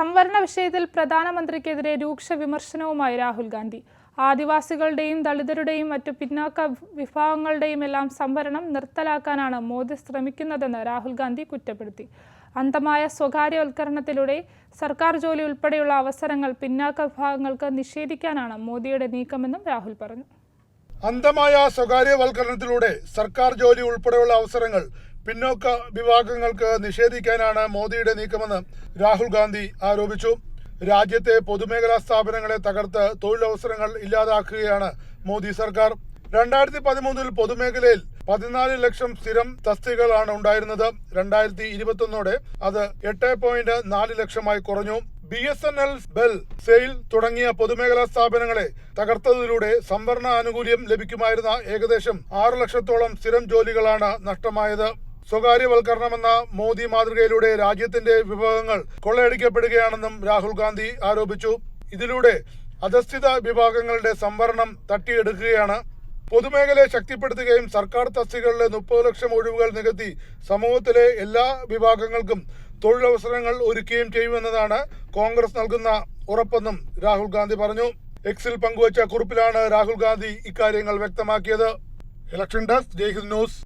സംവരണ വിഷയത്തിൽ പ്രധാനമന്ത്രിക്കെതിരെ രൂക്ഷ വിമർശനവുമായി രാഹുൽ ഗാന്ധി. ആദിവാസികളുടെയും ദളിതരുടെയും മറ്റു പിന്നാക്ക വിഭാഗങ്ങളുടെയും എല്ലാം സംവരണം നിർത്തലാക്കാനാണ് മോദി ശ്രമിക്കുന്നതെന്ന് രാഹുൽ ഗാന്ധി കുറ്റപ്പെടുത്തി. അന്തമായ സ്വകാര്യവൽക്കരണത്തിലൂടെ സർക്കാർ ജോലി ഉൾപ്പെടെയുള്ള അവസരങ്ങൾ പിന്നാക്ക വിഭാഗങ്ങൾക്ക് നിഷേധിക്കാനാണ് മോദിയുടെ നീക്കമെന്നും രാഹുൽ പറഞ്ഞു. അന്തമായ സ്വകാര്യവൽക്കരണത്തിലൂടെ സർക്കാർ ജോലി ഉൾപ്പെടെയുള്ള അവസരങ്ങൾ പിന്നോക്ക വിഭാഗങ്ങൾക്ക് നിഷേധിക്കാനാണ് മോദിയുടെ നീക്കമെന്ന് രാഹുൽ ഗാന്ധി ആരോപിച്ചു. രാജ്യത്തെ പൊതുമേഖലാ സ്ഥാപനങ്ങളെ തകർത്ത് തൊഴിലവസരങ്ങൾ ഇല്ലാതാക്കുകയാണ് മോദി സർക്കാർ. രണ്ടായിരത്തി പതിമൂന്നിൽ പൊതുമേഖലയിൽ പതിനാല് ലക്ഷം സ്ഥിരം തസ്തികളാണ് ഉണ്ടായിരുന്നത്. രണ്ടായിരത്തി ഇരുപത്തൊന്നോടെ അത് എട്ട് പോയിന്റ് നാല് ലക്ഷമായി കുറഞ്ഞു. B S N L BEL SAIL തുടങ്ങിയ പൊതുമേഖലാ സ്ഥാപനങ്ങളെ തകർത്തതിലൂടെ സംവരണ ആനുകൂല്യം ലഭിക്കുമായിരുന്ന ഏകദേശം ആറ് ലക്ഷത്തോളം സ്ഥിരം ജോലികളാണ് നഷ്ടമായത്. സ്വകാര്യവൽക്കരണമെന്ന മോദി മാതൃകയിലൂടെ രാജ്യത്തിന്റെ വിഭവങ്ങൾ കൊള്ളയടിക്കപ്പെടുകയാണെന്നും രാഹുൽ ഗാന്ധി ആരോപിച്ചു. ഇതിലൂടെ അധസ്ഥിത വിഭാഗങ്ങളുടെ സംവരണം തട്ടിയെടുക്കുകയാണ്. പൊതുമേഖലയെ ശക്തിപ്പെടുത്തുകയും സർക്കാർ തസ്തികകളിലെ മുപ്പത് ലക്ഷം ഒഴിവുകൾ നികത്തി സമൂഹത്തിലെ എല്ലാ വിഭാഗങ്ങൾക്കും തൊഴിലവസരങ്ങൾ ഒരുക്കുകയും ചെയ്യുമെന്നതാണ് കോൺഗ്രസ് നൽകുന്ന ഉറപ്പെന്നും രാഹുൽ ഗാന്ധി പറഞ്ഞു. എക്സിൽ പങ്കുവച്ച കുറിപ്പിലാണ് രാഹുൽ ഗാന്ധി ഇക്കാര്യങ്ങൾ വ്യക്തമാക്കിയത്. Election desk Jaihind news.